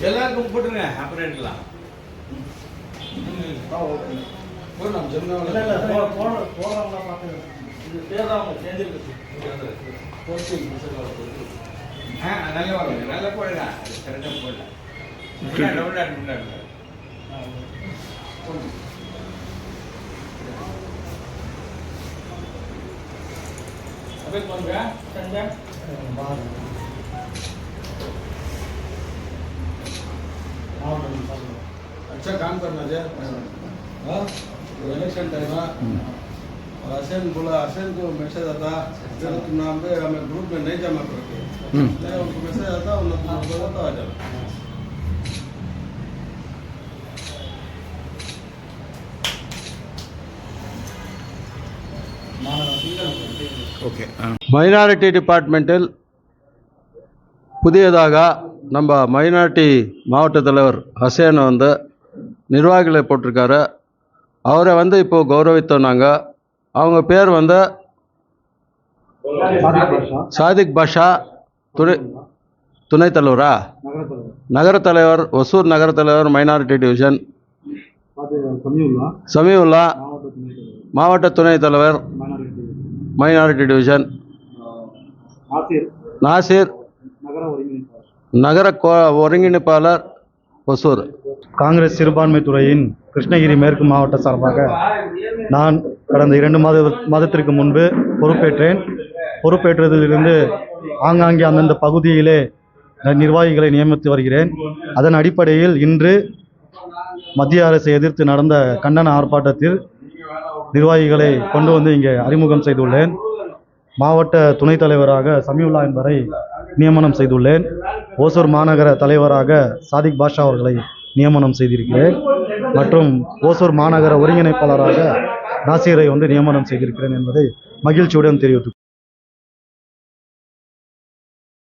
எல்லாருக்கும் போட்டுருங்க அப்புறம் எடுக்கலாம் நல்லா வாங்க நல்லா போடுங்க அது கரெக்டாக போடலாம் முன்னாடி முன்னாடி முன்னாடி. அப்படியே போங்க. செஞ்சா अच्छा काम करना जय हाँ इलेक्शन टाइम और हसैन बोला हसैन को मैसेज आता जरा तुम नाम पे हमें ग्रुप में नहीं जमा करके नहीं उनको मैसेज आता उन लोगों को बोला तो आ जाओ மைனாரிட்டி டிபார்ட்மெண்ட்டில் புதியதாக நம்ம மைனாரிட்டி மாவட்ட தலைவர் ஹசேன் வந்து நிர்வாகிகளை போட்டிருக்காரு. அவரை வந்து இப்போது கௌரவித்தோம் நாங்கள் அவங்க பேர் வந்து சாதிக் பாஷா. துணை துணைத் தலைவரா? நகர தலைவர் ஒசூர் நகர தலைவர் மைனாரிட்டி டிவிஷன். சமீவுல்லா மாவட்ட துணைத் தலைவர் மைனாரிட்டி டிவிஷன். நாசிர் நகர கோ ஒருங்கிணைப்பாளர் ஒசூர். காங்கிரஸ் சிறுபான்மை துறையின் கிருஷ்ணகிரி மேற்கு மாவட்ட சார்பாக நான் கடந்த இரண்டு மாத மாதத்திற்கு முன்பு பொறுப்பேற்றேன். பொறுப்பேற்றதிலிருந்து ஆங்காங்கே அந்தந்த பகுதியிலே நிர்வாகிகளை நியமித்து வருகிறேன். அதன் அடிப்படையில் இன்று மத்திய அரசை எதிர்த்து நடந்த கண்டன ஆர்ப்பாட்டத்தில் நிர்வாகிகளை கொண்டு வந்து இங்கே அறிமுகம் செய்துள்ளேன். மாவட்ட துணைத் தலைவராக சமியுல்லா என்பவரை நியமனம் செய்துள்ளேன். ஓசூர் மாநகர தலைவராக சாதிக் பாஷா அவர்களை நியமனம் செய்திருக்கிறேன். மற்றும் ஓசூர் மாநகர ஒருங்கிணைப்பாளராக நாசிரை வந்து நியமனம் செய்திருக்கிறேன் என்பதை மகிழ்ச்சியுடன் தெரிவித்து